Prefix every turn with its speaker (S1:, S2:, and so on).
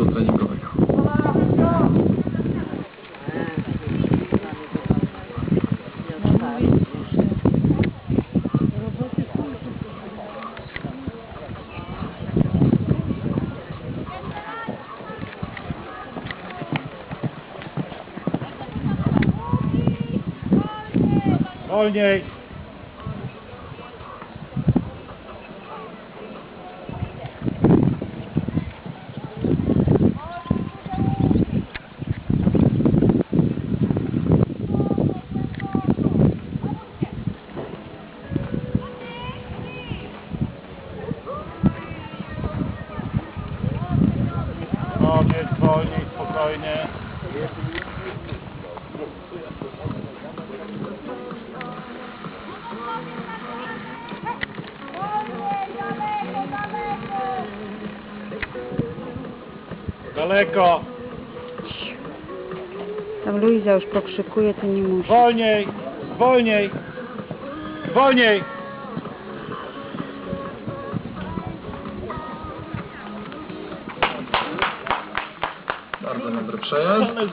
S1: do treningowego.
S2: Wolniej. Wolniej, spokojnie. Daleko.
S3: Tam Luiza już pokrzykuje, to nie musi.
S2: Wolniej. Wolniej. Wolniej.
S1: Bardzo dobry przejazd.